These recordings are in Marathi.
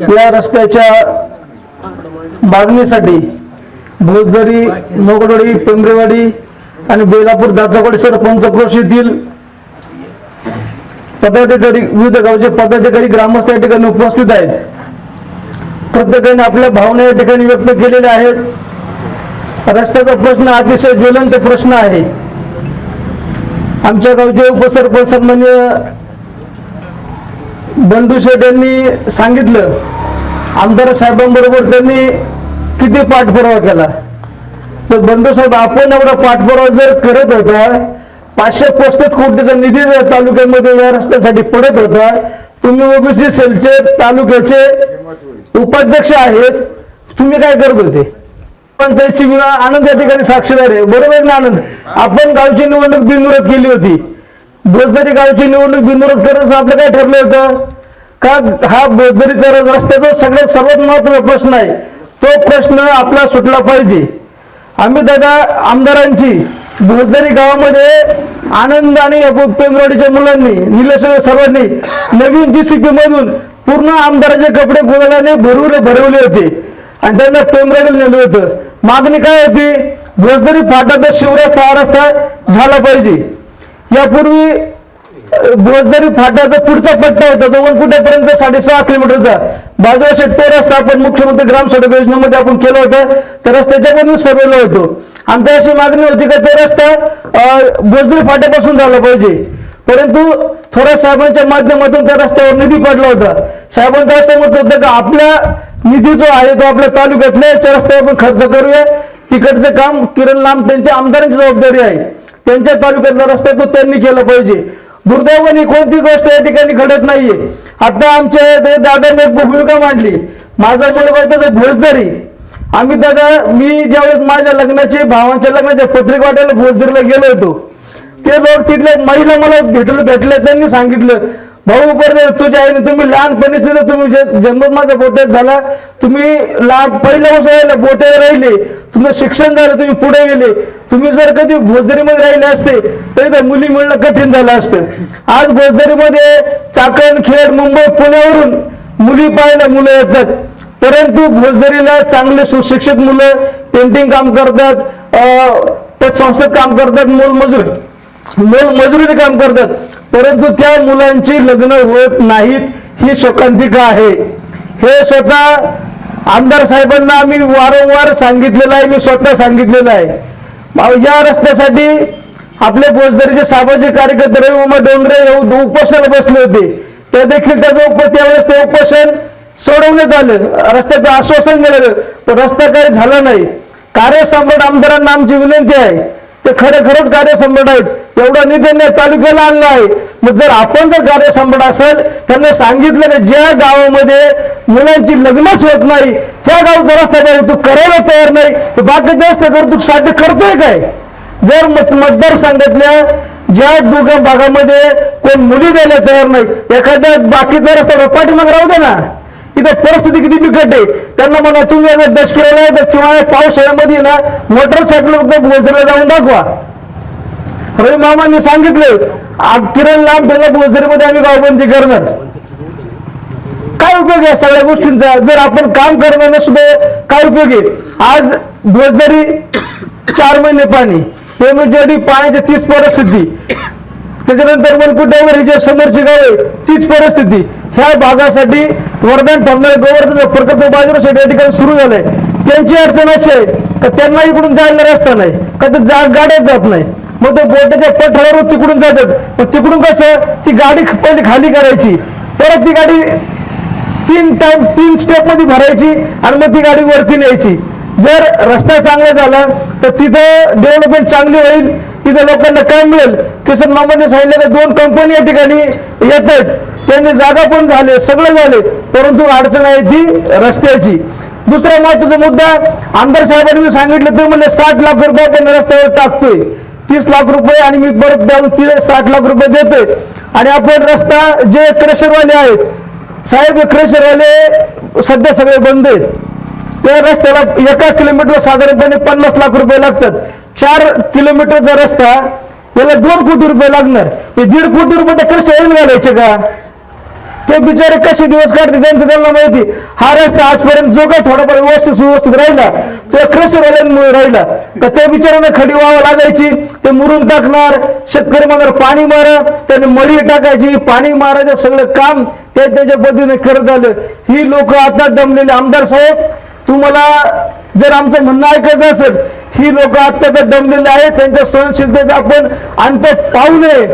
या रस्त्याच्या मागणीसाठी भोजदरी मोगडवाडी पेंबरेवाडी आणि बेलापूर दाचाकोडी सरपंच येथील पदाधिकारी विविध गावचे पदाधिकारी ग्रामस्थ या ठिकाणी उपस्थित आहेत. प्रत्येकाने आपल्या भावना या ठिकाणी व्यक्त केलेल्या आहेत. रस्त्याचा प्रश्न अतिशय ज्वलंत प्रश्न आहे. आमच्या गावचे उपसरपंच सन्मान्य बंडू शेठ यांनी सांगितलं. आमदार साहेबांबरोबर त्यांनी किती पाठपुरावा केला? तर बंडू साहेब आपण एवढा पाठपुरावा जर करत होता पाचशे पस्तीस कोटीचा निधी जर तालुक्यामध्ये या रस्त्यासाठी पडत होता तुम्ही ओबीसी सेलचे तालुक्याचे उपाध्यक्ष आहेत तुम्ही काय करत होते? त्याची मी आनंद या ठिकाणी साक्षीदार आहे. बरोबर ना आनंद? आपण गावची निवडणूक बिनविरोध केली होती. ब्रजदारी गावची निवडणूक बिनविरोध करायचं आपलं काय ठरलं होतं? का हा भोजदरीचा रस्त्याचा सगळ्यात सर्वात महत्त्वाचा प्रश्न आहे. तो प्रश्न आपला सुटला पाहिजे. आम्ही दादा आमदारांची भोजदरी गावामध्ये आनंद आणि पेमरोडीच्या मुलांनी निलेश सर्वांनी नवीन जीसीपी मधून पूर्ण आमदाराचे कपडे गुलाने भरवले भरवले होते. आणि त्यांना पेमरोडीला नेलं होतं. मागणी काय होती? भोजदरी फाटा शिवरस्ता हा रस्ता झाला पाहिजे. यापूर्वी भोजदरी फाट्याचा पुढचा पट्टा येतो दोन वनकुट्यापर्यंत साडेसहा किलोमीटरचा बाजूला शेट्टे रस्ता आपण मुख्यमंत्री ग्राम सडक योजनेमध्ये आपण केलं होतं. त्या रस्त्याच्या पण सर्वेला होतो. आमच्या अशी मागणी होती का ते रस्ता अं, फाट्यापासून झाला पाहिजे. परंतु थोड्या साहेबांच्या माध्यमातून त्या रस्त्यावर निधी पडला होता. साहेबांचं असं म्हणत होतं का आपल्या निधी जो आहे तो आपल्या तालुक्यातल्या रस्त्यावर आपण खर्च करूया. तिकडचं काम किरण लांब त्यांच्या आमदारांची जबाबदारी आहे. त्यांच्या तालुक्यातला रस्ता तो त्यांनी केला पाहिजे. दुर्दैवाने कोणती गोष्ट या ठिकाणी घडत नाहीये. आता आमच्या दादाने एक भूमिका मांडली. माझा मुलगा त्याचा भोजदारी. आम्ही दादा मी ज्यावेळेस माझ्या लग्नाचे भावांच्या लग्नाच्या पत्रिका वाटायला भोजदरीला गेलो होतो ते लोक तिथल्या महिला मला भेटलं भेटले त्यांनी सांगितलं भाऊ बरं तुझ्या आईने तुम्ही लहानपणी सुद्धा तुम्ही जन्म माझ्या बोट्यात झाला तुम्ही लहान पहिल्या वर्ष राहिले बोट्यावर राहिले तुमचं शिक्षण झालं तुम्ही पुढे गेले. तुम्ही जर कधी भोजदरीमध्ये राहिले असते तरी त्या मुली मिळणं कठीण झालं असतं. आज भोजदरीमध्ये चाकण खेड मुंबई पुण्यावरून मुली पाहायला मुलं येतात. परंतु भोजदरीला चांगले सुशिक्षित मुलं पेंटिंग काम करतात अं, पतसंस्थेत काम करतात मोलमजूर. मोल काम करतात. परंतु त्या मुलांची लग्न होत नाहीत ही शोकांतिका आहे. हे स्वतः आमदार साहेबांना आम्ही वारंवार सांगितलेलं आहे मी स्वतः सांगितलेलं आहे. या रस्त्यासाठी आपले भोजदरीचे सामाजिक कार्यकर्ते रविमा डोंगरे उपोषणाला बसले होते. ते देखील त्याचं उप त्यावेळेस ते उपोषण सोडवण्यात आलं. रस्त्याचं आश्वासन मिळालं पण रस्ता काही झाला नाही. कार्यसम्राट आमदारांना आमची विनंती आहे ते खरे खरंच कार्यसम्राट आहेत. एवढा निधी त्यांनी तालुक्याला आणला आहे. मग जर आपण जर कार्यसम्राट असेल त्यांना सांगितलं की ज्या गावामध्ये मुलांची लग्नच होत नाही त्या गावचा रस्ता पाहिजे तू करायला तयार नाही तर बाकीचे रस्ते कर तू साध्य करतोय काय? जर मतदार सांगितल्या ज्या दुर्गम भागामध्ये कोण मुली द्यायला तयार नाही एखाद्या बाकीचा रस्ता पाठीमाग राहू दे ना. तिथे परिस्थिती किती बिकट आहे. त्यांना म्हणा तुम्ही अगर दशकिराला तर किंवा पावसाळ्यामध्ये ना मोटरसायकल भोजरीला जाऊन दाखवा. रवी मामांनी सांगितलं किरण लांब त्याला भोजरीमध्ये आम्ही गावबंदी करणार. काय उपयोग आहे सगळ्या गोष्टींचा? जर आपण काम करणार नसतो काय उपयोग आहे? आज भोजदरी चार महिने पाणी हे पाण्याची तीच परिस्थिती. त्याच्यानंतर मनकुटावर ही जे समोरची गाव आहे तीच परिस्थिती. ह्या भागासाठी वरदान ठरणारे गोवर्धन प्रकल्प बाजूला या ठिकाणी सुरू झालंय त्यांची अडचण अशी आहे का त्यांना इकडून जायला रस्ता नाही का ते जा गाड्याच जात नाही. मग ते बोटाच्या पठारावर तिकडून जातात. मग तिकडून कसं ती गाडी पहिले खाली करायची. परत ती गाडी तीन टाइम तीन स्टेपमध्ये भरायची आणि मग ती गाडी वरती न्यायची. जर रस्ता चांगला झाला तर तिथं डेव्हलपमेंट चांगली होईल. इथे लोकांना काय मिळेल. किसन मामाने सांगितलेल्या दोन कंपनी या ठिकाणी येत आहेत त्यांनी जागा पण झाले सगळं झाले परंतु अडचण आहे ती रस्त्याची. दुसरा महत्त्वाचा मुद्दा आमदार साहेबांनी मी सांगितलं ते म्हणले साठ लाख रुपये आपण रस्त्यावर टाकतोय. तीस लाख रुपये आणि मी परत जाऊन ती साठ लाख रुपये देतोय. आणि आपण रस्ता जे क्रशरवाले आहेत साहेब क्रशरवाले सध्या सगळे बंद आहेत. त्या रस्त्याला एका किलोमीटरला साधारणपणे पन्नास लाख रुपये लागतात. चार किलोमीटरचा रस्ता याला दोन कोटी रुपये लागणार. हे दीड कोटी रुपये त्या क्रशरवाले घालायचे का? ते बिचारे कसे दिवस काढते त्यांचं त्यांना माहिती. हा रस्ता आजपर्यंत जो काही थोडाफार व्यवस्थित सुव्यवस्थित राहिला तो क्रशरवाल्यांमुळे राहिला. तर त्या बिचाऱ्यांना खडी व्हावं लागायची ते मुरून टाकणार शेतकरी म्हणणार पाणी मारा. त्याने मळी टाकायची पाणी मारायचं सगळं काम ते त्याच्या पद्धतीने करत आलं. ही लोक आता दमलेले. आमदार साहेब तुम्हाला जर आमचं म्हणणं ऐकायचं असेल ही लोक आता दमलेली दमलेले आहेत. त्यांच्या सहनशीलतेचा आपण अंत पाहू नये.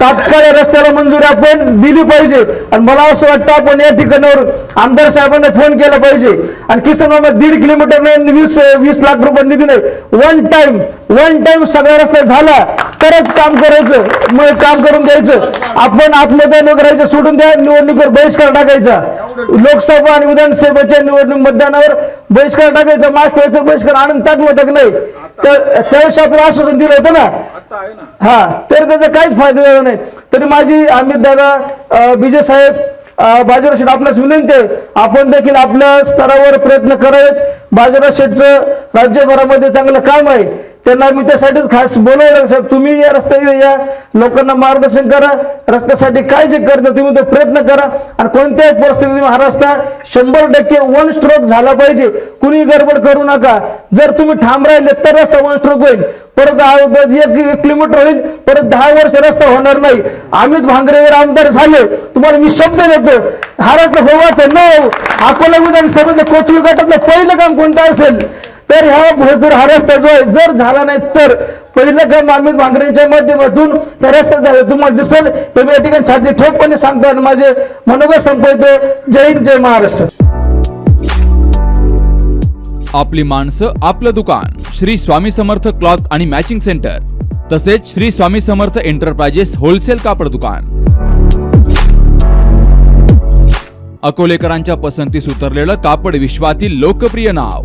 तात्काळ रस्त्याला मंजुरी आपण दिली पाहिजे. आणि मला असं वाटतं आपण या ठिकाणावर आमदार साहेबांना फोन केला पाहिजे. आणि किसन दीड किलोमीटर नाही वीस वीस लाख रुपये निधी नाही. वन टाइम वन टाइम सगळा रस्ता झाला. तरच काम करायचं मग काम करून द्यायचं. आपण आत्महत्या करायचं सोडून द्या निवडणुकीवर बहिष्कार टाकायचा. लोकसभा आणि विधानसभेच्या निवडणूक मतदानावर बहिष्कार टाकायचा. मागच्या वेळेचा बहिष्कार आनंद टाकला होता की नाही? तर त्यावेळेस आपण आश्वासन दिलं होतं ना? हा तर त्याचा काहीच फायदा झाला नाही. तरी माझी अमित दादा विजय साहेब बाजीराव शेठ आपल्यास विनंती आहे आपण देखील आपल्या स्तरावर प्रयत्न करावेत. बाजीराव शेठचं राज्यभरामध्ये चांगलं काम आहे. त्यांना मी त्यासाठीच खास बोलवलं साहेब तुम्ही या रस्त्याने या लोकांना मार्गदर्शन करा रस्त्यासाठी काय जे करता तुम्ही ते प्रयत्न करा आणि कोणत्याही परिस्थितीत हा रस्ता शंभर टक्के वन स्ट्रोक झाला पाहिजे. कुणी गडबड करू नका. जर तुम्ही ठाम राहिले तर रस्ता वन स्ट्रोक होईल. परत एक एक किलोमीटर होईल परत दहा वर्ष रस्ता होणार नाही. अमित भांगरे जर आमदार झाले. तुम्हाला मी शब्द देतो हा रस्ता होवाच न अकोला विधानसभेचं कोथळी गटातलं पहिलं काम कोणतं असेल? तर ह्या जर हा रस्ता जो आहे जर झाला नाही तर पहिलं काम अमित भांगरेंच्या माध्यमातून त्या रस्ता झाला. तुम्हाला दिसेल तर मी या ठिकाणी छाती ठोकपणे सांगतो माझे मनोगत संपवतो. जय हिंद जय महाराष्ट्र. आपली माणसं आपलं दुकान. श्री स्वामी समर्थ क्लॉथ आणि मॅचिंग सेंटर. तसेच श्री स्वामी समर्थ एंटरप्राइजेस होलसेल कापड दुकान. अकोलेकरांच्या पसंतीस उतरलेलं कापड विश्वातील लोकप्रिय नाव.